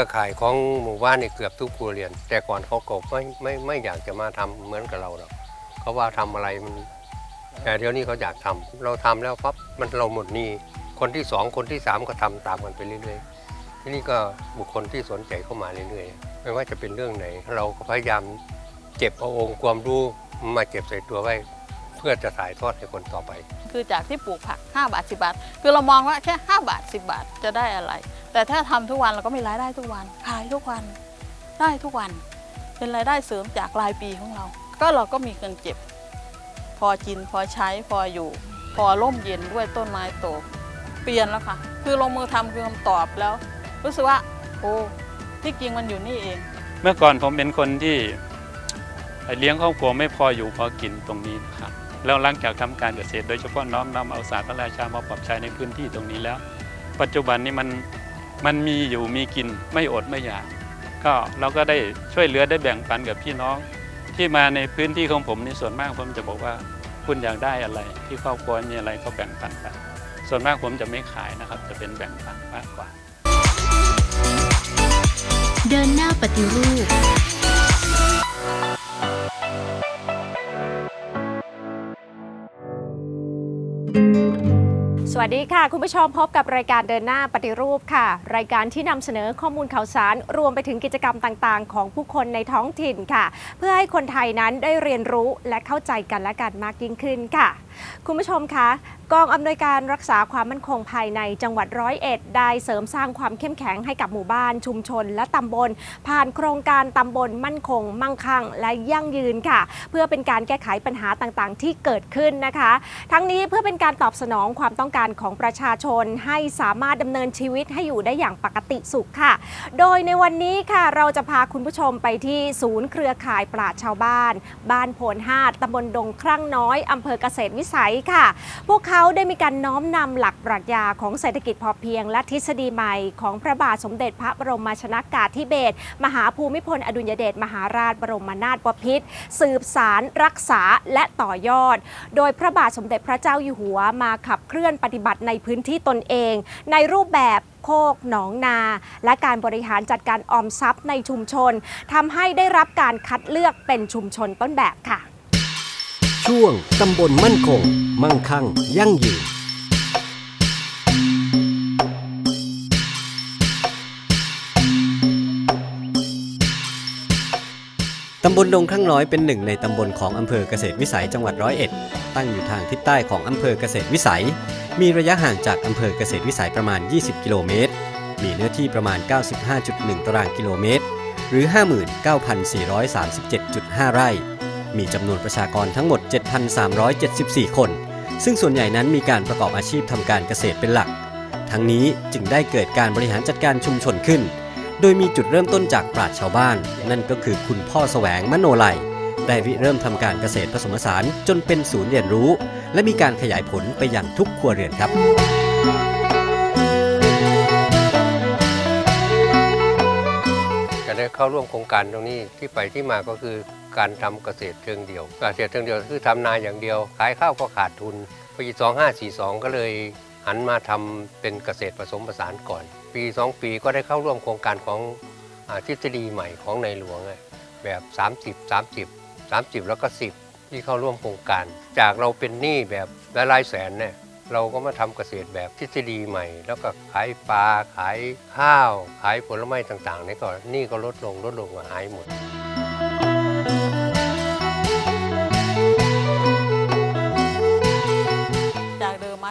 รือข่ายของหมู่บ้านนี่เกือบทุกครัวเรือน แต่ก่อนเขาก็ไม่ไม่ไม่อยากจะมาทำเหมือนกับเราหรอกเขาว่าทำอะไรมันแต่เดี๋ยวนี้เขาอยากทำเราทำแล้วปั๊บมันเราหมดหนี้คนที่สองคนที่สามก็ทำตามกันไปเรื่อยๆที่นี้ก็บุคคลที่สนใจเข้ามาเรื่อยๆ ไม่ว่าจะเป็นเรื่องไหน เราก็พยายามเก็บเอาองค์ความรู้มาเก็บใส่ตัวไว้เพื่อจะถ่ายทอดให้คนต่อไป คือจากที่ปลูกผัก 5 บาท 10 บาท คือเรามองว่าแค่ 5 บาท 10 บาทจะได้อะไร แต่ถ้าทำทุกวันเราก็มีรายได้ทุกวันขายทุกวันได้ทุกวัน เป็นรายได้เสริมจากรายปีของเรา ก็เราก็มีเงินเก็บ พอกินพอใช้พออยู่ พอร่มเย็นด้วยต้นไม้โตเปลี่ยนแล้วค่ะ คือลงมือทำคือคำตอบแล้ว รู้สึกว่าโอ้ที่จริงมันอยู่นี่เอง เมื่อก่อนผมเป็นคนที่เลี้ยงครอบครัวไม่พออยู่พอกินตรงนี้นะครับแล้วหลังจากทำการเกษตร โดยเฉพาะน้อมนำเอาศาสตร์พระราชามาปรับใช้ในพื้นที่ตรงนี้แล้ว ปัจจุบันนี้มัน มันมีอยู่มีกินไม่อดไม่อยาก ก็เราก็ได้ช่วยเหลือได้แบ่งปันกับพี่น้อง ที่มาในพื้นที่ของผมนี่ส่วนมากผมจะบอกว่าคุณอยากได้อะไร ที่ครอบครัวมีอะไรก็แบ่งปันไปส่วนมากผมจะไม่ขายนะครับ จะเป็นแบ่งปันมากกว่า เดินหน้าปฏิรูป สวัสดีค่ะ คุณผู้ชมพบกับรายการเดินหน้าปฏิรูปค่ะ รายการที่นำเสนอข้อมูลข่าวสาร รวมไปถึงกิจกรรมต่างๆ ของผู้คนในท้องถิ่นค่ะ เพื่อให้คนไทยนั้นได้เรียนรู้และเข้าใจกันและกันมากยิ่งขึ้นค่ะคุณผู้ชมคะกองอำนวยการรักษาความมั่นคงภายในจังหวัดร้อยเอ็ดได้เสริมสร้างความเข้มแข็งให้กับหมู่บ้านชุมชนและตำบล ผ่านโครงการตำบลมั่นคง มั่งคั่ง และยั่งยืนค่ะ เพื่อเป็นการแก้ไขปัญหาต่างๆ ที่เกิดขึ้นนะคะ ทั้งนี้เพื่อเป็นการตอบสนองความต้องการของประชาชน ให้สามารถดำเนินชีวิตให้อยู่ได้อย่างปกติสุขค่ะ โดยในวันนี้ค่ะเราจะพาคุณผู้ชมไปที่ศูนย์เครือข่ายปราชชาวบ้าน บ้านโพนหาดตำบลดงครั่งน้อยอำเภอเกษตรวิสัยค่ะ พวกเขาได้มีการน้อมนำหลักปรัชญาของเศรษฐกิจพอเพียง และทฤษฎีใหม่ของพระบาทสมเด็จพระบรมชนากาธิเบศรมหาภูมิพล อดุลยเดชมหาราชบรมนาถบพิตรสืบสารรักษาและต่อยอด โดยพระบาทสมเด็จพระเจ้าอยู่หัวมาขับเคลื่อนปฏิบัติในพื้นที่ตนเอง ในรูปแบบโคกหนองนา และการบริหารจัดการออมทรัพย์ในชุมชนทำให้ได้รับการคัดเลือกเป็นชุมชนต้นแบบค่ะ ช่วง ตำบลมั่นคง มั่งคั่ง ยั่งยืน ตำบลดงข้างน้อยเป็นหนึ่งในตำบลของอำเภอเกษตรวิสัยจังหวัดร้อยเอ็ด ตั้งอยู่ทางทิศใต้ของอำเภอเกษตรวิสัย มีระยะห่างจากอำเภอเกษตรวิสัยประมาณ 20 กิโลเมตร มีเนื้อที่ประมาณ 95.1 ตารางกิโลเมตร หรือ 59,437.5 ไร่ มีจำนวนประชากรทั้งหมด 7,374 คน ซึ่งส่วนใหญ่นั้นมีการประกอบอาชีพทำการเกษตรเป็นหลัก ทั้งนี้จึงได้เกิดการบริหารจัดการชุมชนขึ้น โดยมีจุดเริ่มต้นจากปราชญ์ชาวบ้าน นั่นก็คือคุณพ่อแสวงมโนไลได้ริเริ่มทำการเกษตรผสมผสานจนเป็นศูนย์เรียนรู้ และมีการขยายผลไปอย่างทุกครัวเรือนครับจะได้เข้าร่วมโครงการตรงนี้ที่ไปที่มาก็คือ การทำเกษตรเชิงเดี่ยว เกษตรเชิงเดี่ยวคือทำนาอย่างเดียว ขายข้าวก็ขาดทุน ปี2542 ก็เลยหันมาทำเป็นเกษตรผสมผสานก่อน ปี 2 ปีก็ได้เข้าร่วมโครงการของอทฤษฎีใหม่ของในหลวงแบบ 30 30 30 แล้วก็ 10 ที่เข้าร่วมโครงการ จากเราเป็นหนี้แบบหลายแสนเนี่ยเราก็มาทำเกษตรแบบทฤษฎีใหม่ แล้วก็ขายปลาขายข้าว ขายผลไม้ต่างๆนี่ก็หนี่ก็ลดลงลดลงหายหมด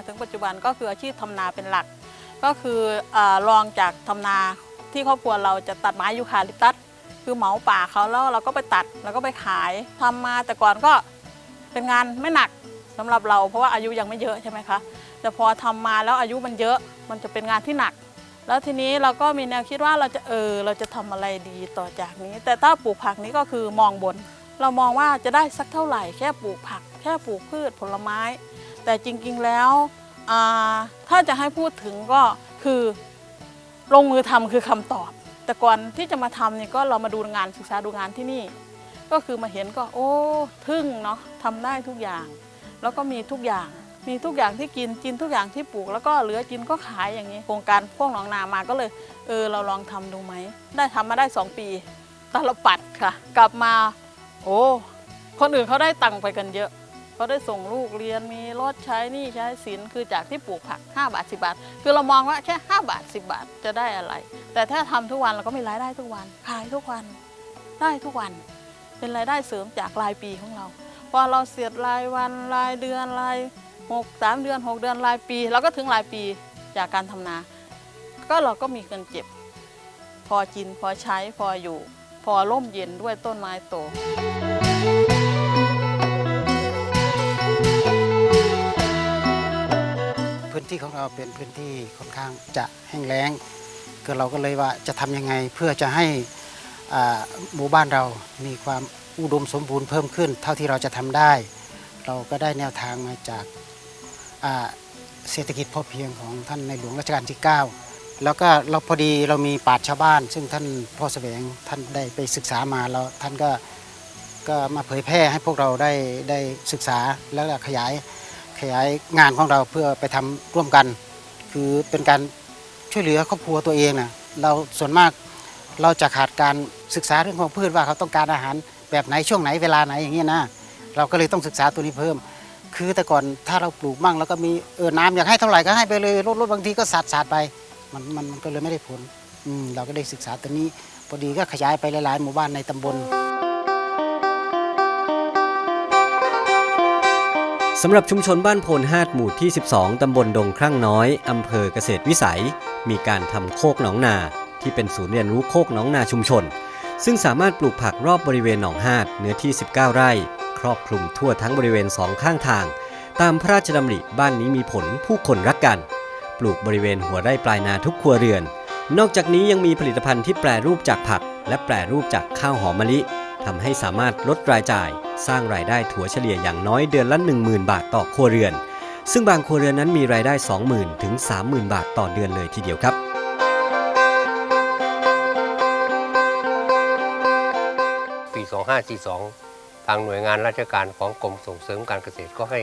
ถึงปัจจุบันก็คืออาชีพทำนาเป็นหลัก ก็คืออลองจากทำนาที่ครอบครัวเราจะตัดไม้ยูคาลิปตัสคือเหมาป่าเขาแล้วเราก็ไปตัดแล้วก็ไปขายทำมาแต่ก่อนก็เป็นงานไม่หนักสำหรับเรา เพราะว่าอายุยังไม่เยอะใช่ไหมคะแต่พอทำมาแล้วอายุมันเยอะมันจะเป็นงานที่หนัก แล้วทีนี้เราก็มีแนวคิดว่าเราจะเออเราจะทำอะไรดีต่อจากนี้ แต่ถ้าปลูกผักนี้ก็คือมองบน เรามองว่าจะได้สักเท่าไหร่ แค่ปลูกผัก แค่ปลูกพืชผลไม้ แต่จริงๆแล้ว ถ้าจะให้พูดถึงก็คือลงมือทำคือคำตอบ แต่ก่อนที่จะมาทำเนี่ยก็เรามาดูงานศึกษาดูงานที่นี่ ก็คือมาเห็นก็ โอ้ทึ่งเนาะทำได้ทุกอย่าง แล้วก็มีทุกอย่างมีทุกอย่างที่กินกินทุกอย่างที่ปลูก แล้วก็เหลือกินก็ขายอย่างนี้โครงการพวกหนองนามาก็เลย เออเราลองทำดูไหม ได้ทำมาได้ 2 ปีตลปัดค่ะ กลับมา โอ้คนอื่นเขาได้ตังค์ไปกันเยอะ เขาได้ส่งลูกเรียนมีรถใช้นี่ใช้สินคือจากที่ปลูกผัก 5 บาท 10 บาท คือเรามองว่าแค่ 5 บาท 10 บาทจะได้อะไร แต่ถ้าทำทุกวันเราก็มีรายได้ทุกวัน ขายทุกวัน ได้ทุกวัน เป็นรายได้เสริมจากรายปีของเรา พอเราเสียดรายวันรายเดือนรายหกสามเดือนหกเดือนรายปีเราก็ถึงรายปีจากการทำนา ก็เราก็มีเงินเก็บ พอกินพอใช้พออยู่ พอร่มเย็นด้วยต้นไม้โต พื้นที่ของเราเป็นพื้นที่ค่อนข้างจะแห้งแล้งก็เราก็เลยว่าจะทำยังไงเพื่อจะให้หมู่บ้านเรามีความอุดมสมบูรณ์เพิ่มขึ้น เท่าที่เราจะทำได้ เราก็ได้แนวทางมาจากเศรษฐกิจพอเพียงของท่านในหลวงรัชกาลที่ 9 แล้วก็เราพอดีเรามีปราชญ์ชาวบ้าน ซึ่งท่านพ่อแสวงท่านได้ไปศึกษามาแล้วท่านก็ก็มาเผยแพร่ให้พวกเราได้ได้ศึกษาแล้วก็ขยาย ขยายงานของเราเพื่อไปทำร่วมกัน คือเป็นการช่วยเหลือครอบครัวตัวเองนะเราส่วนมากเราจะขาดการศึกษาเรื่องของพืชว่าเขาต้องการอาหารแบบไหนช่วงไหนเวลาไหนอย่างเงี้ยนะเราก็เลยต้องศึกษาตัวนี้เพิ่ม คือแต่ก่อนถ้าเราปลูกมั่งแล้วก็มีเออน้ำอยากให้เท่าไหร่ก็ให้ไปเลยลดลดบางทีก็สาดสาดไปมันมันก็เลยไม่ได้ผลอืมเราก็ได้ศึกษาตัวนี้พอดีก็ขยายไปหลาย ๆ หมู่บ้านในตำบล สำหรับชุมชนบ้านโพนฮาดหมู่ที่ 12 ตำบลดงครั่งน้อย อำเภอเกษตรวิสัย มีการทำโคกหนองนา ที่เป็นศูนย์เรียนรู้โคกหนองนาชุมชน ซึ่งสามารถปลูกผักรอบบริเวณหนองฮาดเนื้อที่ 19 ไร่ ครอบคลุมทั่วทั้งบริเวณสองข้างทาง ตามพระราชดำริบ้านนี้มีผลผู้คนรักกัน ปลูกบริเวณหัวไร่ปลายนาทุกครัวเรือน นอกจากนี้ยังมีผลิตภัณฑ์ที่แปรรูปจากผัก และแปรรูปจากข้าวหอมมะลิทำให้สามารถลดรายจ่าย สร้างรายได้ถัวเฉลี่ยอย่างน้อยเดือนละ 10,000 บาทต่อครัวเรือน ซึ่งบางครัวเรือนนั้นมีรายได้ 20,000 ถึง 30,000 บาทต่อเดือนเลยทีเดียวครับ ปี 2542 ทางหน่วยงานราชการของกรมส่งเสริมการเกษตรก็ให้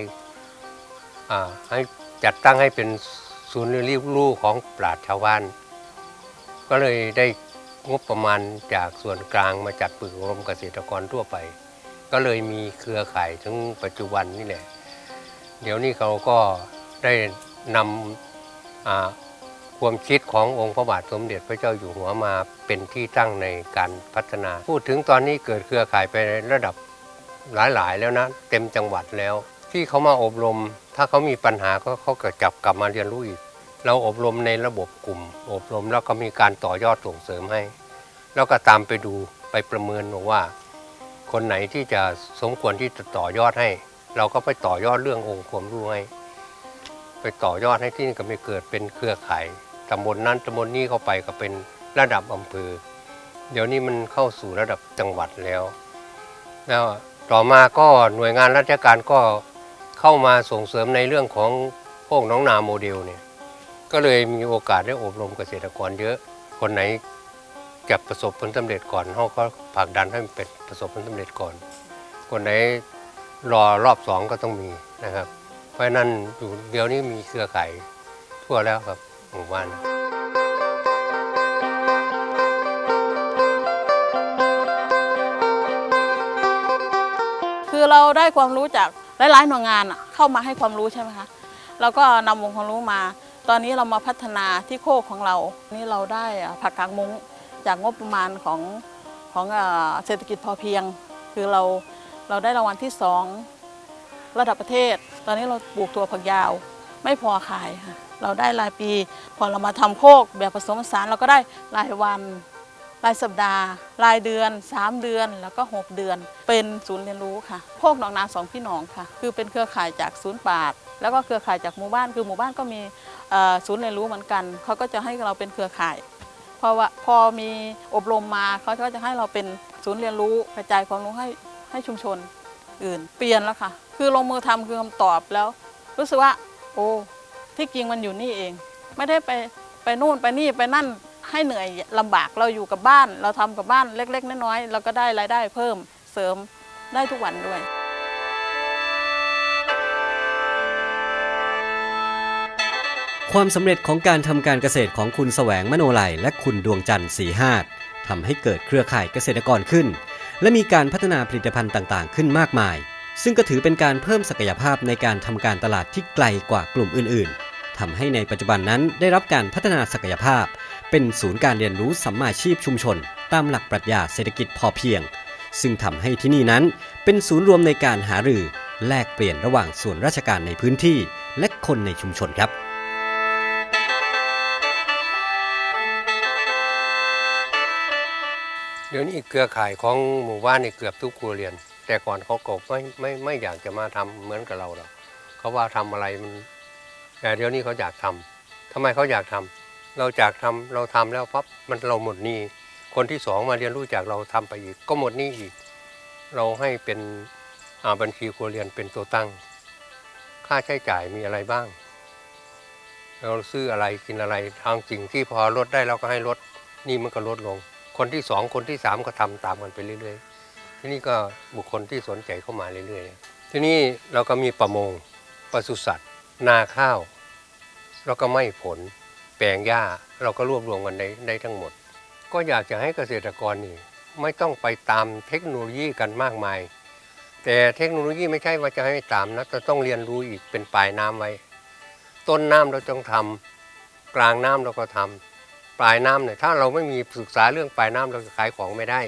อ่าให้จัดตั้งให้เป็นศูนย์เรียนรู้ของปราชญ์ชาวบ้าน ก็เลยได้งบประมาณจากส่วนกลางมาจัดฝึกอบรมเกษตรกรทั่วไป ก็เลยมีเครือข่ายถึงปัจจุบันนี่แหละ เดี๋ยวนี้เขาก็ได้นำความคิดขององค์พระบาทสมเด็จพระเจ้าอยู่หัวมาเป็นที่ตั้งในการพัฒนา พูดถึงตอนนี้เกิดเครือข่ายไประดับหลาย ๆ แล้วนะ เต็มจังหวัดแล้ว ที่เขามาอบรม ถ้าเขามีปัญหาก็เขาก็จับกลับมาเรียนรู้อีก เราอบรมในระบบกลุ่ม อบรมแล้วก็มีการต่อยอดส่งเสริมให้ แล้วก็ตามไปดูไปประเมินว่า คนไหนที่จะสมควรที่จะต่อยอดให้ เราก็ไปต่อยอดเรื่ององค์ความรู้ให้ไปต่อยอดให้ที่นี่ก็ไม่เกิดเป็นเครือข่ายตำบลนั้นตำบลนี้เข้าไปก็เป็นระดับอำเภอ เดี๋ยวนี้มันเข้าสู่ระดับจังหวัดแล้ว แล้วต่อมาก็หน่วยงานราชการก็เข้ามาส่งเสริมในเรื่องของพวกน้องนาโมเดลเนี่ยก็เลยมีโอกาสได้อบรมเกษตรกรเยอะคนไหน จะประสบผลสำเร็จก่อนเขาก็ผลักดันให้มันเป็นประสบผลสำเร็จก่อน คนไหนรอรอบสองก็ต้องมีนะครับ เพราะนั้นอยู่เดี๋ยวนี้มีเครือข่ายทั่วแล้วครับหมู่บ้านคือเราได้ความรู้จากหลายๆหน่วยงานเข้ามาให้ความรู้ใช่ไหมคะเราก็นำองค์ความรู้มา ตอนนี้เรามาพัฒนาที่โคกของเรา นี่เราได้ผักกางมุ้ง จากงบประมาณของของเศรษฐกิจพอเพียง คือเราเราได้รางวัลที่สองระดับประเทศ ตอนนี้เราปลูกตัวผักยาว ไม่พอขายค่ะเราได้รายปี พอเรามาทำโคกแบบผสมผสานเราก็ได้รายวันรายสัปดาห์ รายเดือน 3 เดือนแล้วก็ 6 เดือน เป็นศูนย์เรียนรู้ค่ะ โคกหนองนาสองพี่น้องค่ะ คือเป็นเครือข่ายจากศูนย์ปราดแล้วก็เครือข่ายจากหมู่บ้าน คือหมู่บ้านก็มีศูนย์เรียนรู้เหมือนกัน เขาก็จะให้เราเป็นเครือข่าย เพราะว่าพอมีอบรมมาเขาก็จะให้เราเป็นศูนย์เรียนรู้กระจายความรู้ให้ให้ชุมชนอื่น เปลี่ยนแล้วค่ะ คือลงมือทำคือคำตอบแล้ว รู้สึกว่า โอ้ที่จริงมันอยู่นี่เอง ไม่ได้ไปไปนู่นไปนี่ไปนั่นให้เหนื่อยลำบากเราอยู่กับบ้าน เราทำกับบ้านเล็ก ๆ น้อยๆเราก็ได้รายได้เพิ่มเสริมได้ทุกวันด้วย ความสำเร็จของการทำการเกษตรของคุณแสวงมโนไลและคุณดวงจันทร์สีหาดทำให้เกิดเครือข่ายเกษตรกรขึ้น และมีการพัฒนาผลิตภัณฑ์ต่างๆ ขึ้นมากมาย ซึ่งก็ถือเป็นการเพิ่มศักยภาพในการทำการตลาดที่ไกลกว่ากลุ่มอื่นๆทำให้ในปัจจุบันนั้นได้รับการพัฒนาศักยภาพ เป็นศูนย์การเรียนรู้สัมมาชีพชุมชน ตามหลักปรัชญาเศรษฐกิจพอเพียง ซึ่งทำให้ที่นี่นั้นเป็นศูนย์รวมในการหารือ แลกเปลี่ยนระหว่างส่วนราชการในพื้นที่ และคนในชุมชนครับ ดี๋ยวนี้เครือข่ายของหมู่บ้านนี่เกือบทุกครัวเรือน แต่ก่อนเขาก็ไม่ไม่ไม่อยากจะมาทำเหมือนกับเราหรอกเขาว่าทำอะไรมัน แต่เดี๋ยวนี้เขาอยากทำทำไมเขาอยากทำเราจากทำเราทำแล้วปั๊บมันเราหมดนี้ คนที่สองมาเรียนรู้จากเราทำไปอีก ก็หมดนี้อีก เราให้เป็นอ่าบัญชีครัวเรือนเป็นตัวตั้ง ค่าใช้จ่ายมีอะไรบ้าง เราซื้ออะไรกินอะไรทางสิ่งที่พอลดได้เราก็ให้ลดนี่มันก็ลดลง คนที่สองคนที่สามก็ทำตามกันไปเรื่อยๆ ที่นี่ก็บุคคลที่สนใจเข้ามาเรื่อยๆ ที่นี่เราก็มีประมงปศุสัตว์ นาข้าว แล้วก็ไม่ผล แปลงหญ้าเราก็รวบรวมกันได้ทั้งหมด ก็อยากจะให้เกษตรกรนี่ไม่ต้องไปตามเทคโนโลยีกันมากมาย แต่เทคโนโลยีไม่ใช่ว่าจะให้ตามนะแต่ต้องเรียนรู้อีกเป็นปลายน้ำไว้ ต้นน้ำเราต้องทำกลางน้ำเราก็ทำ ปลายน้ำเนี่ยถ้าเราไม่มีศึกษาเรื่องปลายน้ำเราจะขายของไม่ได้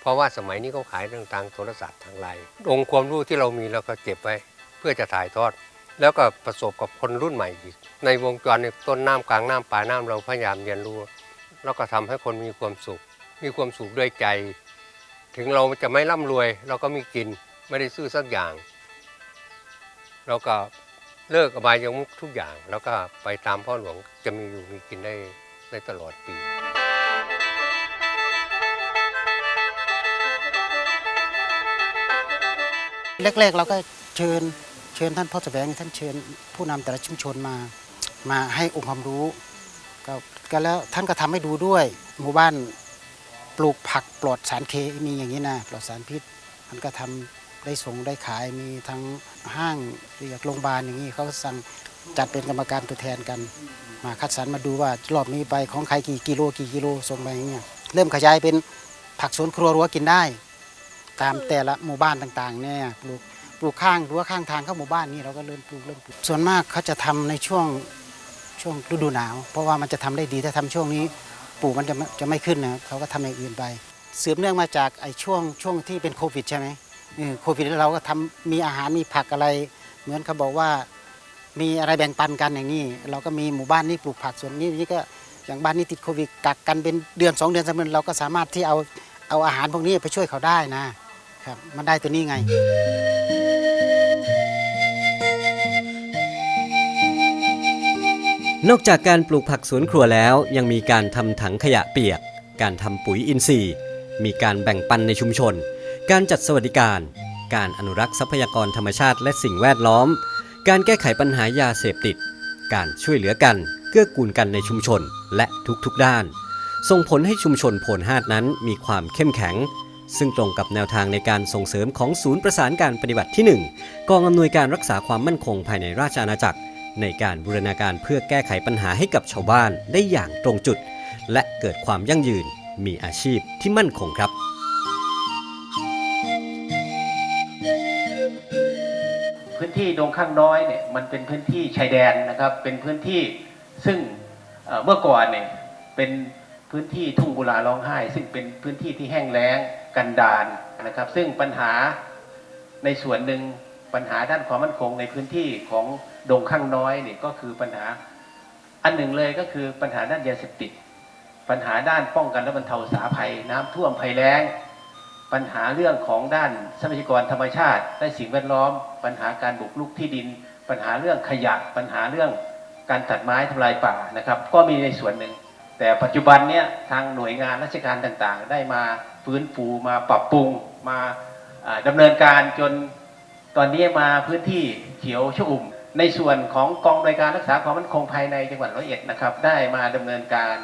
เพราะว่าสมัยนี้เขาขายเรื่องทางโทรศัพท์ทางไลน์องค์ความรู้ที่เรามีเราก็เก็บไว้ เพื่อจะถ่ายทอด แล้วก็ประสบกับคนรุ่นใหม่อีก ในวงจรในต้นน้ำกลางน้ำปลายน้ำเราพยายามเรียนรู้ แล้วก็ทำให้คนมีความสุข มีความสุขด้วยใจ ถึงเราจะไม่ร่ำรวย เราก็มีกินไม่ได้ซื้อสักอย่าง เราก็เลิกอบายมุขทุกอย่าง แล้วก็ไปตามพ่อหลวงจะมีอยู่มีกินได้ ได้ตลอดปี แรกๆ เราก็เชิญเชิญท่านพ่อแสวงท่านเชิญผู้นำแต่ละชุมชนมา มาให้องค์ความรู้ก็ก็แล้วท่านก็ทำให้ดูด้วย หมู่บ้านปลูกผักปลอดสารเคมีอย่างนี้นะปลอดสารพิษท่านก็ทำได้ส่งได้ขายมีทั้งห้างเรียกโรงพยาบาลอย่างนี้เขาก็สั่ง จัดเป็นกรรมการตัวแทนกัน มาคัดสรรมาดูว่ารอบนี้ไปของใครกี่กิโลกี่กิโลส่งไปอย่างเงี้ยเริ่มขยายเป็นผักสวนครัวรั้วกินได้ ตามแต่ละหมู่บ้านต่างๆเนี่ยปลูกปลูกข้างรั้วข้างทางเข้าหมู่บ้านนี่เราก็เริ่มปลูกเริ่มปลูกส่วนมากเขาจะทำในช่วงช่วงฤดูหนาว เพราะว่ามันจะทำได้ดีถ้าทำช่วงนี้ปลูกมันจะจะไม่ขึ้นนะเขาก็ทำอย่างอื่นไปสืบเนื่องมาจากไอ้ช่วงช่วงที่เป็นโควิดใช่ไหมโควิดแล้วเราก็ทำมีอาหารมีผักอะไร เหมือนเขาบอกว่า มีอะไรแบ่งปันกันอย่างนี้ เราก็มีหมู่บ้านนี้ปลูกผักส่วนนี้นี่ก็อย่างบ้านนี้ติดโควิดกักกันเป็นเดือนสองเดือนสามเดือนเราก็สามารถที่เอาเอาอาหารพวกนี้ไปช่วยเขาได้นะครับมันได้ตัวนี้ไงนอกจากการปลูกผักสวนครัวแล้วยังมีการทำถังขยะเปียก การทำปุ๋ยอินทรีย์ มีการแบ่งปันในชุมชน การจัดสวัสดิการ การอนุรักษ์ทรัพยากรธรรมชาติและสิ่งแวดล้อม การแก้ไขปัญหายาเสพติด การช่วยเหลือกันเกื้อกูลกันในชุมชนและทุกๆด้าน ส่งผลให้ชุมชนโพนฮาดนั้นมีความเข้มแข็ง ซึ่งตรงกับแนวทางในการส่งเสริมของศูนย์ประสานการปฏิบัติที่ 1 กองอำนวยการรักษาความมั่นคงภายในราชอาณาจักร ในการบูรณาการเพื่อแก้ไขปัญหาให้กับชาวบ้านได้อย่างตรงจุด และเกิดความยั่งยืน มีอาชีพที่มั่นคงครับ ที่ดงข้างน้อยเนี่ยมันเป็นพื้นที่ชายแดนนะครับ เป็นพื้นที่ซึ่งเมื่อก่อนเนี่ยเป็นพื้นที่ทุ่งกุลาร้องไห้ ซึ่งเป็นพื้นที่ที่แห้งแล้งกันดารนะครับ ซึ่งปัญหาในส่วนหนึ่งปัญหาด้านความมั่นคงในพื้นที่ของดงข้างน้อยเนี่ยก็คือปัญหาอันหนึ่งเลยก็คือปัญหาด้านยาเสพติด ปัญหาด้านป้องกันและบรรเทาสาภัยน้ำท่วมภัยแล้ง ปัญหาเรื่องของด้านทรัพยากรธรรมชาติและสิ่งแวดล้อม ปัญหาการบุกรุกที่ดิน ปัญหาเรื่องขยะ ปัญหาเรื่องการตัดไม้ทำลายป่านะครับ ก็มีในส่วนหนึ่ง แต่ปัจจุบันเนี่ยทางหน่วยงานราชการต่างๆ ได้มาฟื้นฟูมาปรับปรุงมาอ่าดำเนินการจนตอนนี้มาพื้นที่เขียวชอุ่มในส่วนของกองโดยการรักษาความมั่นคงภายในจังหวัดร้อยเอ็ดนะครับ ได้มาดำเนินการ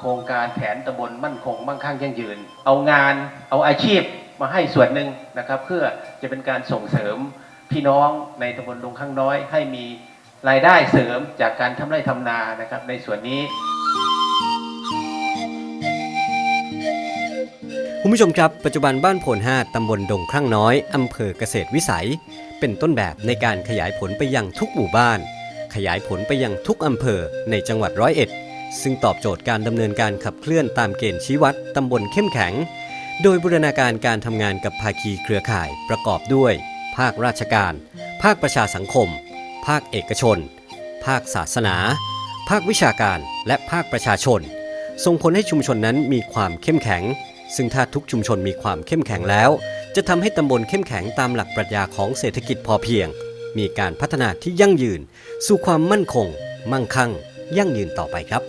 โครงการแผนตำบลมั่นคงมั่งคั่งยั่งยืน เอางานเอาอาชีพมาให้ส่วนหนึ่งนะครับ เพื่อจะเป็นการส่งเสริมพี่น้องในตำบลดงข้างน้อย ให้มีรายได้เสริมจากการทำไร่ทำนานะครับ ในส่วนนี้คุณผู้ชมครับ ปัจจุบันบ้านโพน5ตำบลดงครั่งน้อย อำเภอเกษตรวิสัย เป็นต้นแบบในการขยายผลไปยังทุกหมู่บ้าน ขยายผลไปยังทุกอำเภอในจังหวัดร้อยเอ็ด ซึ่งตอบโจทย์การดำเนินการขับเคลื่อนตามเกณฑ์ชี้วัดตำบลเข้มแข็ง โดยบูรณาการการทำงานกับภาคีเครือข่ายประกอบด้วย ภาคราชการ ภาคประชาสังคม ภาคเอกชน ภาคศาสนา ภาควิชาการ และภาคประชาชน ส่งผลให้ชุมชนนั้นมีความเข้มแข็ง ซึ่งถ้าทุกชุมชนมีความเข้มแข็งแล้ว จะทำให้ตำบลเข้มแข็งตามหลักปรัชญาของเศรษฐกิจพอเพียง มีการพัฒนาที่ยั่งยืน สู่ความมั่นคง มั่งคั่ง ยั่งยืนต่อไปครับ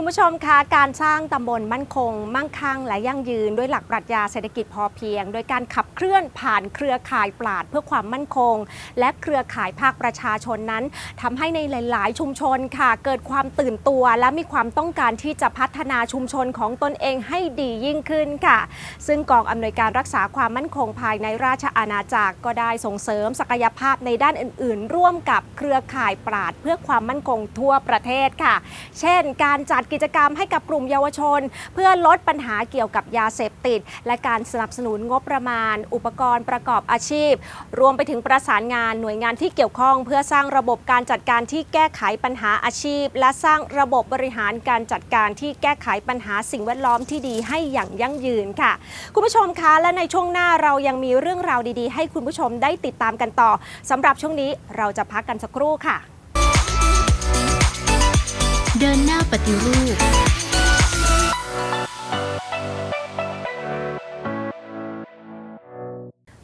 คุณผู้ชมคะการสร้างตำบลมั่นคง มั่งคั่งและยั่งยืน ด้วยหลักปรัชญาเศรษฐกิจพอเพียง โดยการขับเคลื่อนผ่านเครือข่ายปราดเพื่อความมั่นคง และเครือข่ายภาคประชาชนนั้นทำให้ในหลาย ๆ ชุมชนค่ะ เกิดความตื่นตัวและมีความต้องการที่จะพัฒนาชุมชนของตนเองให้ดียิ่งขึ้นค่ะ ซึ่งกองอำนวยการรักษาความมั่นคงภายในราชอาณาจักรก็ได้ส่งเสริมศักยภาพในด้านอื่น ๆ ร่วมกับเครือข่ายปราดเพื่อความมั่นคงทั่วประเทศค่ะ เช่น การจัดกิจกรรมให้กับกลุ่มเยาวชน เพื่อลดปัญหาเกี่ยวกับยาเสพติด และการสนับสนุนงบประมาณ อุปกรณ์ประกอบอาชีพ รวมไปถึงประสานงานหน่วยงานที่เกี่ยวข้อง เพื่อสร้างระบบการจัดการที่แก้ไขปัญหาอาชีพ และสร้างระบบบริหารการจัดการที่แก้ไขปัญหาสิ่งแวดล้อมที่ดีให้อย่างยั่งยืนค่ะ คุณผู้ชมคะและในช่วงหน้าเรายังมีเรื่องราวดีๆ ให้คุณผู้ชมได้ติดตามกันต่อสำหรับช่วงนี้เราจะพักกันสักครู่ค่ะ เดินหน้าปฏิรูป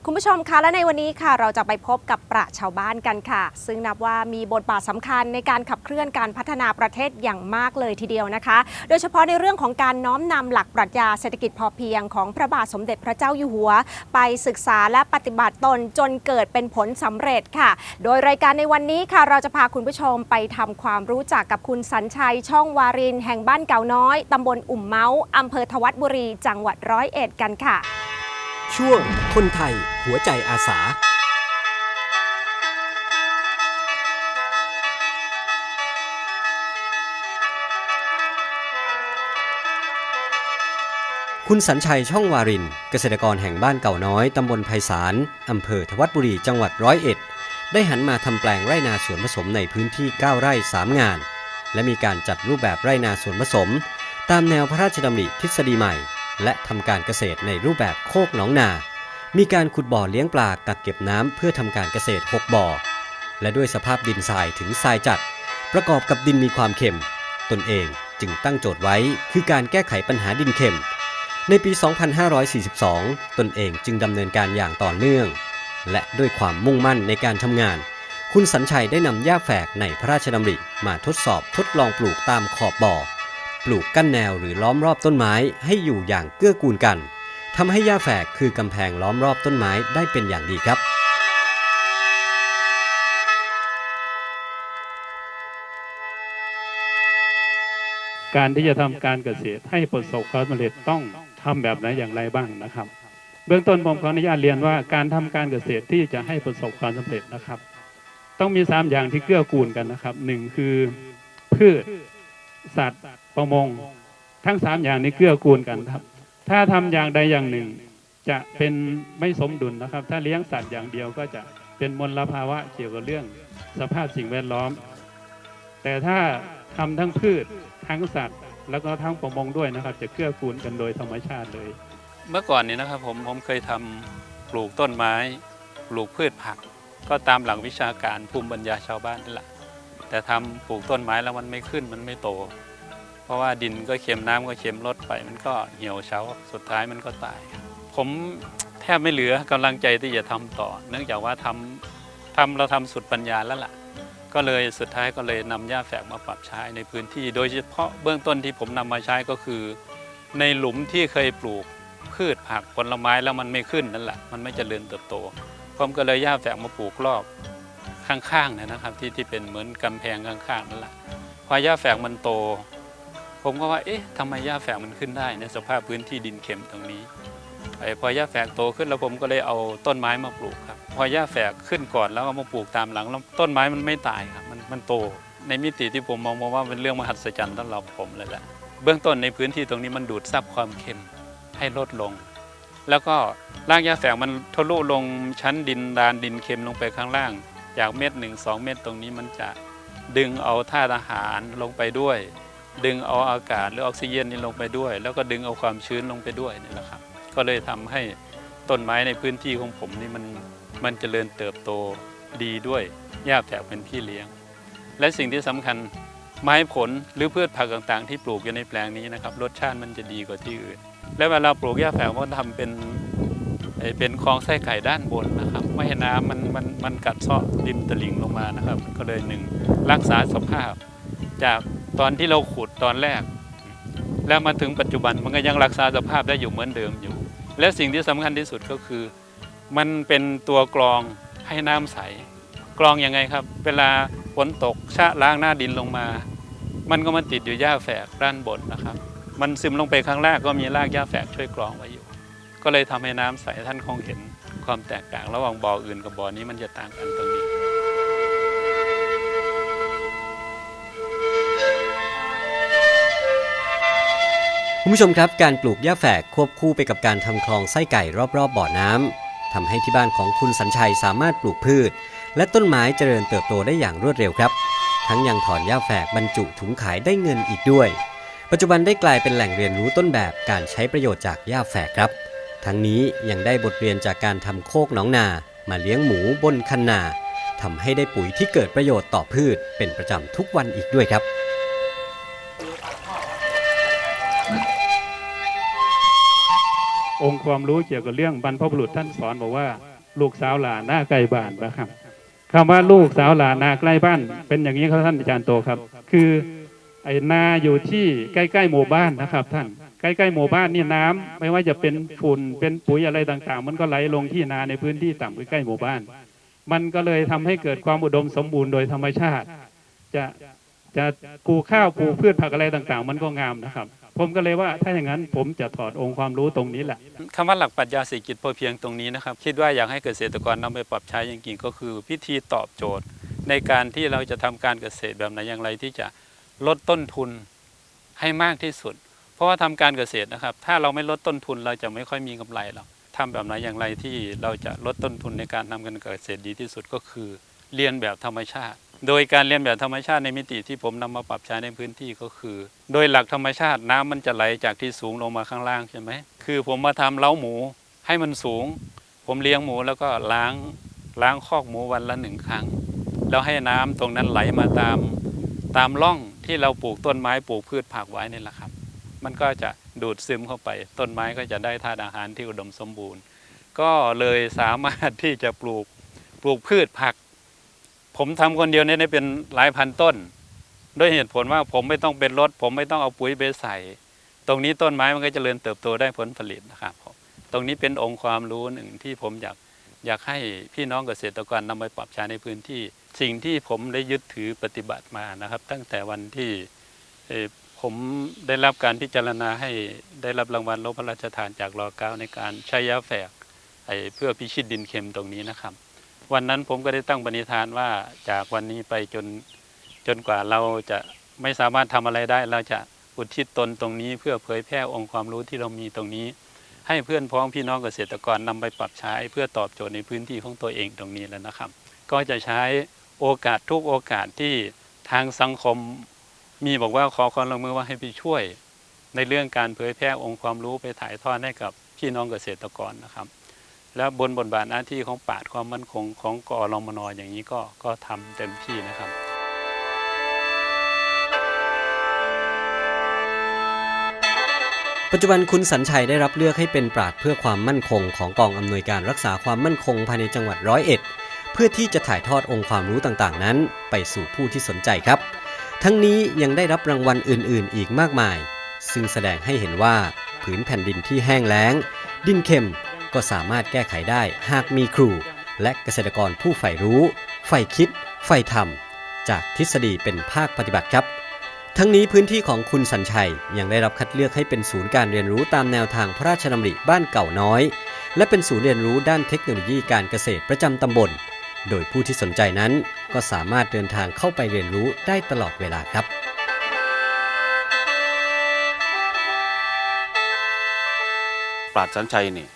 คุณผู้ชมคะและในวันนี้ค่ะ เราจะไปพบกับปราชาวบ้านกันค่ะ ซึ่งนับว่ามีบทบาทสำคัญในการขับเคลื่อนการพัฒนาประเทศอย่างมากเลยทีเดียวนะคะ โดยเฉพาะในเรื่องของการน้อมนำหลักปรัชญาเศรษฐกิจพอเพียงของพระบาทสมเด็จพระเจ้าอยู่หัว ไปศึกษาและปฏิบัติตนจนเกิดเป็นผลสำเร็จค่ะ โดยรายการในวันนี้ค่ะ เราจะพาคุณผู้ชมไปทำความรู้จักกับคุณสัญชัยช่องวาริน แห่งบ้านเก่าน้อยตำบลอุ่มเมาส์อำเภอทวัดบุรี จังหวัดร้อยเอ็ดกันค่ะ ช่วงคนไทยหัวใจอาสา คุณสัญชัยช่องวาริน เกษตรกรแห่งบ้านเก่าน้อย ตำบลไพศาลอำเภอทวัดบุรีจังหวัดร้อยเอ็ด ได้หันมาทำแปลงไร่นาสวนผสมในพื้นที่ 9 ไร่ 3 งาน และมีการจัดรูปแบบไร่นาสวนผสม ตามแนวพระราชดำริทฤษฎีใหม่ และทำการเกษตรในรูปแบบโคกหนองนา มีการขุดบ่อเลี้ยงปลากักเก็บน้ำเพื่อทำการเกษตร 6 บ่อ และด้วยสภาพดินทรายถึงทรายจัด ประกอบกับดินมีความเค็ม ตนเองจึงตั้งโจทย์ไว้คือการแก้ไขปัญหาดินเค็ม ในปี 2542 ตนเองจึงดำเนินการอย่างต่อเนื่อง และด้วยความมุ่งมั่นในการทำงาน คุณสัญชัยได้นำหญ้าแฝกในพระราชดำริมาทดสอบทดลองปลูกตามขอบบ่อ ปลูกกั้นแนวหรือล้อมรอบต้นไม้ให้อยู่อย่างเกื้อกูลกันทำให้หญ้าแฝกคือกำแพงล้อมรอบต้นไม้ได้เป็นอย่างดีครับ การที่จะทำการเกษตรให้ประสบความสำเร็จต้องทำแบบไหนอย่างไรบ้างนะครับ เบื้องต้นผมขออนุญาตเรียนว่าการทำการเกษตรที่จะให้ประสบความสำเร็จนะครับ ต้องมีสามอย่างที่เกื้อกูลกันนะครับหนึ่งคือพืชสัตว์ ประมง ทั้งสามอย่างนี้เกื้อกูลกันครับ ถ้าทำอย่างใดอย่างหนึ่ง จะเป็นไม่สมดุลนะครับ ถ้าเลี้ยงสัตว์อย่างเดียวก็จะเป็นมลภาวะเกี่ยวกับเรื่องสภาพสิ่งแวดล้อม แต่ถ้าทำทั้งพืชทั้งสัตว์ แล้วก็ทั้งประมงด้วยนะครับ จะเกื้อกูลกันโดยธรรมชาติเลย เมื่อก่อนนี้นะครับผมผมเคยทำปลูกต้นไม้ ปลูกพืชผัก ก็ตามหลักวิชาการภูมิปัญญาชาวบ้านนี่แหละแต่ทำปลูกต้นไม้แล้วมันไม่ขึ้นมันไม่โต เพราะว่าดินก็เค็มน้ำก็เค็มลดไป มันก็เหี่ยวเฉาสุดท้ายมันก็ตาย ผมแทบไม่เหลือกำลังใจที่จะทำต่อ เนื่องจากว่าทำทำเราทำสุดปัญญาแล้วล่ะ ก็เลยสุดท้ายก็เลยนำหญ้าแฝกมาปรับใช้ในพื้นที่ โดยเฉพาะเบื้องต้นที่ผมนำมาใช้ก็คือ ในหลุมที่เคยปลูกพืชผักผลไม้แล้วมันไม่ขึ้นนั่นแหละ มันไม่เจริญเติบโตผมก็เลยหญ้าแฝกมาปลูกรอบข้างๆเนี่ยนะครับที่ที่เป็นเหมือนกำแพงข้างๆนั่นแหละพอหญ้าแฝกมันโต ผมก็ว่า เอ๊ะทำไมหญ้าแฝกมันขึ้นได้ในสภาพพื้นที่ดินเค็มตรงนี้ไอ้พอหญ้าแฝกโตขึ้นแล้วผมก็เลยเอาต้นไม้มาปลูกครับ พอหญ้าแฝกขึ้นก่อนแล้วก็มาปลูกตามหลังแล้วต้นไม้มันไม่ตายครับ มันมันโต ในมิติที่ผมมองว่าเป็นเรื่องมหัศจรรย์สำหรับผมเลยแหละ เบื้องต้นในพื้นที่ตรงนี้มันดูดซับความเค็มให้ลดลง แล้วก็รากหญ้าแฝกมันทะลุลงชั้นดินดานดินเค็มลงไปข้างล่าง จากเม็ดหนึ่งสองเม็ดตรงนี้มันจะดึงเอาธาตุอาหารลงไปด้วย ดึงเอาอากาศหรือออกซิเจนนี่ลงไปด้วย แล้วก็ดึงเอาความชื้นลงไปด้วยนี่แหละครับ ก็เลยทำให้ต้นไม้ในพื้นที่ของผมนี่มันมันเจริญเติบโตดีด้วยหญ้าแฝกเป็นพี่เลี้ยง และสิ่งที่สำคัญไม้ผลหรือพืชผักต่างๆ ที่ปลูกอยู่ในแปลงนี้นะครับรสชาติมันจะดีกว่าที่อื่น และเวลาปลูกหญ้าแฝกก็ทำเป็นเป็นคลองไส้ไก่ด้านบนนะครับ ไม่ให้น้ำมันมันมันกัดเซาะริมตลิ่งลงมานะครับ ก็เลยหนึ่งรักษาสภาพจาก ตอนที่เราขุดตอนแรก แล้วมาถึงปัจจุบันมันก็ยังรักษาสภาพได้อยู่เหมือนเดิมอยู่ และสิ่งที่สำคัญที่สุดก็คือ มันเป็นตัวกรองให้น้ำใส กรองยังไงครับ เวลาฝนตกชะล้างหน้าดินลงมา มันก็มาติดอยู่หญ้าแฝกด้านบนนะครับ มันซึมลงไปข้างล่างก็มีรากหญ้าแฝกช่วยกรองไว้อยู่ ก็เลยทำให้น้ำใสท่านคงเห็นความแตกต่างระหว่างบ่ออื่นกับบ่อนี้มันจะต่างกันตรง คุณผู้ชมครับการปลูกหญ้าแฝกควบคู่ไปกับการทำคลองไส้ไก่รอบๆบบ่อน้ำทำให้ที่บ้านของคุณสัญชัยสามารถปลูกพืช และต้นไม้เจริญเติบโตได้อย่างรวดเร็วครับ ทั้งยังถอนหญ้าแฝกบรรจุถุงขายได้เงินอีกด้วย ปัจจุบันได้กลายเป็นแหล่งเรียนรู้ต้นแบบการใช้ประโยชน์จากหญ้าแฝกครับ ทั้งนี้ยังได้บทเรียนจากการทำโคกหนองนา มาเลี้ยงหมูบนคันนาทำให้ได้ปุ๋ยที่เกิดประโยชน์ต่อพืชเป็นประจำทุกวันอีกด้วยครับ องค์ความรู้เกี่ยวกับเรื่องบรรพบุรุษท่านสอนบอกว่า ลูกสาวหลานหน้าใกล้บ้านนะครับคำว่าลูกสาวหลานนาใกล้บ้าน เป็นอย่างนี้ครับท่านอาจารย์โตครับ คือไอ้นาอยู่ที่ใกล้ๆหมู่บ้านนะครับ ท่านใกล้ๆหมู่บ้านนี่น้ำไม่ว่าจะเป็นฝุ่นเป็นปุ๋ยอะไรต่างๆ มันก็ไหลลงที่นาในพื้นที่ต่ำใกล้ๆหมู่บ้าน มันก็เลยทำให้เกิดความอุดมสมบูรณ์โดยธรรมชาติ จะจะปลูกข้าวปลูกพืชผักอะไรต่างๆ มันก็งามนะครับ ผมก็เลยว่าถ้าอย่างนั้นผมจะถอดองค์ความรู้ตรงนี้แหละคำว่าหลักปรัชญาเศรษฐกิจพอเพียงตรงนี้นะครับ คิดว่าอยากให้เกษตรกรนำไปปรับใช้จริงๆก็คือพิธีตอบโจทย์ ในการที่เราจะทำการเกษตรแบบไหนอย่างไรที่จะลดต้นทุนให้มากที่สุด เพราะว่าทำการเกษตรนะครับ ถ้าเราไม่ลดต้นทุนเราจะไม่ค่อยมีกำไรหรอกทำแบบไหนอย่างไรที่เราจะลดต้นทุนในการทำการเกษตรดีที่สุดก็คือ เรียนแบบธรรมชาติ โดยการเรียนแบบธรรมชาติในมิติที่ผมนำมาปรับใช้ในพื้นที่ก็คือ โดยหลักธรรมชาติน้ำมันจะไหลจากที่สูงลงมาข้างล่างใช่ไหมคือผมมาทำเล้าหมูให้มันสูง ผมเลี้ยงหมูแล้วก็ล้างล้างคอกหมูวันละหนึ่งครั้ง แล้วให้น้ำตรงนั้นไหลมาตามตามร่องที่เราปลูกต้นไม้ปลูกพืชผักไว้นี่แหละครับ มันก็จะดูดซึมเข้าไป ต้นไม้ก็จะได้ธาตุอาหารที่อุดมสมบูรณ์ ก็เลยสามารถที่จะปลูกปลูกพืชผัก ผมทำคนเดียวเนี่ยเป็นหลายพันต้น ด้วยเหตุผลว่าผมไม่ต้องเป็นรถ ผมไม่ต้องเอาปุ๋ยไปใส่ ตรงนี้ต้นไม้มันก็จเจริญเติบโตได้ผลผลิตนะครับผมตรงนี้เป็นองค์ความรู้หนึ่งที่ผมอยากอยากให้พี่น้องเกษตรกรนำไปปรับใช้ในพื้นที่ สิ่งที่ผมได้ยึดถือปฏิบัติมานะครับ ตั้งแต่วันที่ผมได้รับการพิจารณาให้ได้รับรางวัลโลกพระราชทานจากรอเก้าในการใช้ยาแฝกเพื่อพิชิตดินเค็มตรงนี้นะครับ วันนั้นผมก็ได้ตั้งปณิธานว่าจากวันนี้ไปจนจนกว่าเราจะไม่สามารถทำอะไรได้ เราจะอุทิศตนตรงนี้ เพื่อเผยแพร่องค์ความรู้ที่เรามีตรงนี้ ให้เพื่อนพ้องพี่น้องเกษตรกรนำไปปรับใช้ เพื่อตอบโจทย์ในพื้นที่ของตัวเองตรงนี้แล้วนะครับ ก็จะใช้โอกาสทุกโอกาสที่ทางสังคมมีบอกว่าขอความร่วมมือว่าให้ไปช่วย ในเรื่องการเผยแพร่องค์ความรู้ไปถ่ายทอดให้กับพี่น้องเกษตรกรนะครับ และบนบทบาทหน้าที่ของปราดความมั่นคงของกอรมนอย่างนี้ก็ก็ทำเต็มที่นะครับปัจจุบันคุณสัญชัยได้รับเลือกให้เป็นปราดเพื่อความมั่นคงของกองอำนวยการรักษาความมั่นคงภายในจังหวัดร้อยเอ็ดเพื่อที่จะถ่ายทอดองค์ความรู้ต่างๆ นั้น ไปสู่ผู้ที่สนใจครับ ทั้งนี้ยังได้รับรางวัลอื่น ๆ อีกมากมาย ซึ่งแสดงให้เห็นว่า ผืนแผ่นดินที่แห้งแล้ง ดินเค็ม ก็สามารถแก้ไขได้หากมีครู และเกษตรกรผู้ใฝ่รู้ ใฝ่คิด ใฝ่ทำจากทฤษฎีเป็นภาคปฏิบัติครับ ทั้งนี้พื้นที่ของคุณสัญชัยยังได้รับคัดเลือกให้เป็นศูนย์การเรียนรู้ตามแนวทางพระราชดำริบ้านเก่าน้อย และเป็นศูนย์เรียนรู้ด้านเทคโนโลยีการเกษตรประจำตำบล โดยผู้ที่สนใจนั้นก็สามารถเดินทางเข้าไปเรียนรู้ได้ตลอดเวลาครับปราดสันชัยนี่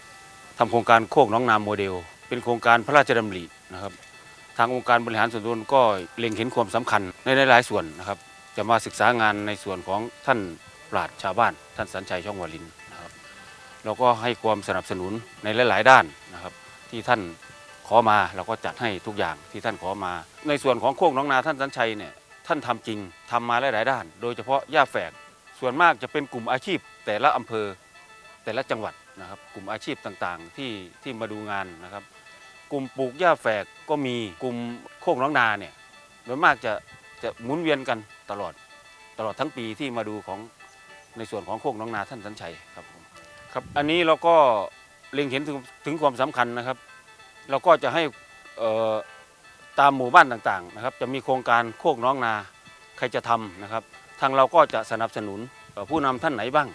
ทำโครงการโคกน้องนามโมเดล เป็นโครงการพระราชดำรินะครับ ทางองค์การบริหารส่วนตำบลก็เล็งเห็นความสำคัญในหลายๆส่วนนะครับ จะมาศึกษางานในส่วนของท่านปราดชาวบ้าน ท่านสันชัยช่องวาลินนะครับเราก็ให้ความสนับสนุนในหลาย ๆ ด้านนะครับ ที่ท่านขอมาเราก็จัดให้ทุกอย่างที่ท่านขอมา ในส่วนของโคกน้องนาท่านสันชัยเนี่ยท่านทำจริงทำมาหลาย ๆ ด้าน โดยเฉพาะหญ้าแฝกส่วนมากจะเป็นกลุ่มอาชีพแต่ละอำเภอแต่ละจังหวัด นะครับกลุ่มอาชีพต่างๆ ที่ที่มาดูงานนะครับ กลุ่มปลูกหญ้าแฝกก็มีกลุ่มโคกน้องนาเนี่ยโดยมากจะจะหมุนเวียนกันตลอดตลอดทั้งปีที่มาดูของในส่วนของโคกน้องนาท่านสันชัยครับผมครับอันนี้เราก็เล็งเห็นถึงถึงความสำคัญนะครับ เราก็จะให้เอ่อตามหมู่บ้านต่างๆนะครับ จะมีโครงการโคกน้องนาใครจะทำนะครับ ทางเราก็จะสนับสนุนเอ่อผู้นำท่านไหนบ้าง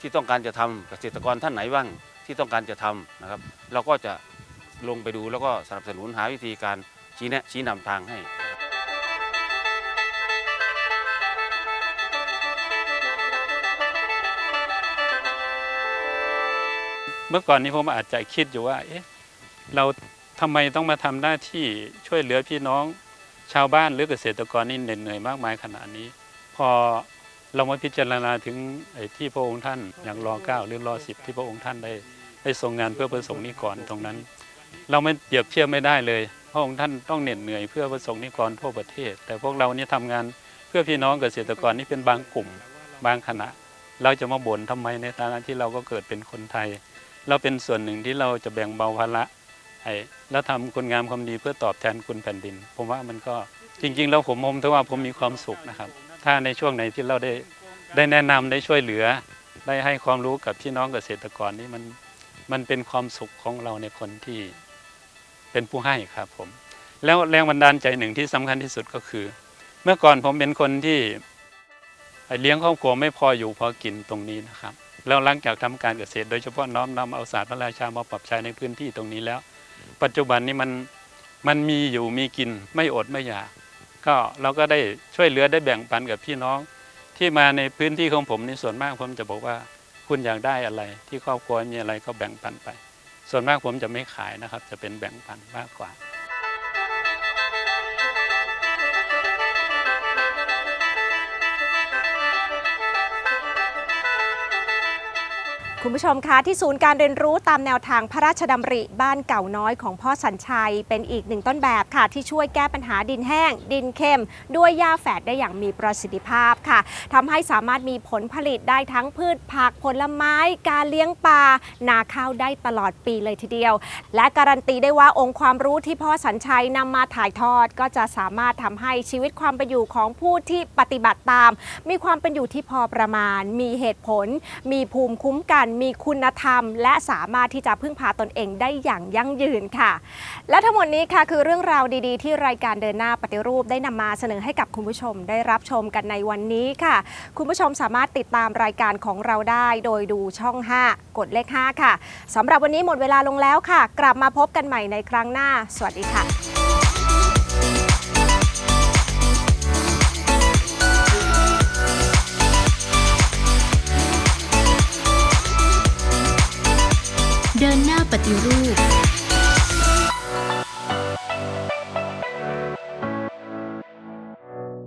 ที่ต้องการจะทำเกษตรกรท่านไหนบ้างที่ต้องการจะทำนะครับ เราก็จะลงไปดูแล้วก็สนับสนุนหาวิธีการชี้แนะชี้นำทางให้เมื่อก่อนนี้ผมอาจจะคิดอยู่ว่า เอ๊ะ เราทำไมต้องมาทำหน้าที่ช่วยเหลือพี่น้องชาวบ้านหรือเกษตรกรนี่เหนื่อยมากมายขนาดนี้ พอ เรามาพิจารณาถึงที่พระองค์ท่านอย่างรอเก้าหรือรอสิบที่พระองค์ท่านได้ได้ทรงงานเพื่อประสงค์นิกรตรงนั้น เราไม่เปรียบเทียบไม่ได้เลย พระองค์ท่านต้องเหน็ดเหนื่อยเพื่อประสงค์นิกรทั่วประเทศ แต่พวกเราเนี่ยทำงานเพื่อพี่น้องเกษตรกรนี่เป็นบางกลุ่ม บางคณะ เราจะมาบ่นทำไมในฐานะที่เราก็เกิดเป็นคนไทย เราเป็นส่วนหนึ่งที่เราจะแบ่งเบาภาระไอ้แล้วทำคุณงามความดีเพื่อตอบแทนคุณแผ่นดิน ผมว่ามันก็จริง ๆ แล้วผมมองถือว่าผมมีความสุขนะครับ ถ้าในช่วงไหนที่เราได้ได้แนะนำได้ช่วยเหลือ ได้ให้ความรู้กับพี่น้องเกษตรกรนี่มันมันเป็นความสุขของเราในคนที่เป็นผู้ให้ครับผม แล้วแรงบันดาลใจหนึ่งที่สำคัญที่สุดก็คือ เมื่อก่อนผมเป็นคนที่เลี้ยงครอบครัวไม่พออยู่พอกินตรงนี้นะครับแล้วหลังจากทำการเกษตร โดยเฉพาะน้อมนำเอาศาสตร์พระราชามาปรับใช้ในพื้นที่ตรงนี้แล้ว ปัจจุบันนี้มันมันมีอยู่มีกินไม่อดไม่อยาก ก็เราก็ได้ช่วยเหลือได้แบ่งปันกับพี่น้อง ที่มาในพื้นที่ของผมในส่วนมากผมจะบอกว่าคุณอยากได้อะไร ที่ครอบครัวมีอะไรก็แบ่งปันไป ส่วนมากผมจะไม่ขายนะครับ จะเป็นแบ่งปันมากกว่า คุณผู้ชมคะที่ศูนย์การเรียนรู้ตามแนวทางพระราชดำริบ้านเก่าน้อยของพ่อสัญชัย เป็นอีกหนึ่งต้นแบบค่ะ ที่ช่วยแก้ปัญหาดินแห้ง ดินเค็ม ด้วยหญ้าแฝดได้อย่างมีประสิทธิภาพค่ะทำให้สามารถมีผลผลิตได้ทั้งพืชผักผลไม้ การเลี้ยงปลานาข้าวได้ตลอดปีเลยทีเดียว และการันตีได้ว่าองค์ความรู้ที่พ่อสัญชัยนำมาถ่ายทอด ก็จะสามารถทำให้ชีวิตความเป็นอยู่ของผู้ที่ปฏิบัติตาม มีความเป็นอยู่ที่พอประมาณ มีเหตุผล มีภูมิคุ้มกันมีคุณธรรม และสามารถที่จะพึ่งพาตนเองได้อย่างยั่งยืนค่ะ และทั้งหมดนี้ค่ะคือเรื่องราวดีๆ ที่รายการเดินหน้าปฏิรูปได้นำมาเสนอให้กับคุณผู้ชมได้รับชมกันในวันนี้ค่ะ คุณผู้ชมสามารถติดตามรายการของเราได้ โดยดูช่อง 5 กดเลข 5 ค่ะสำหรับวันนี้หมดเวลาลงแล้วค่ะ กลับมาพบกันใหม่ในครั้งหน้า สวัสดีค่ะ ปฏิรูป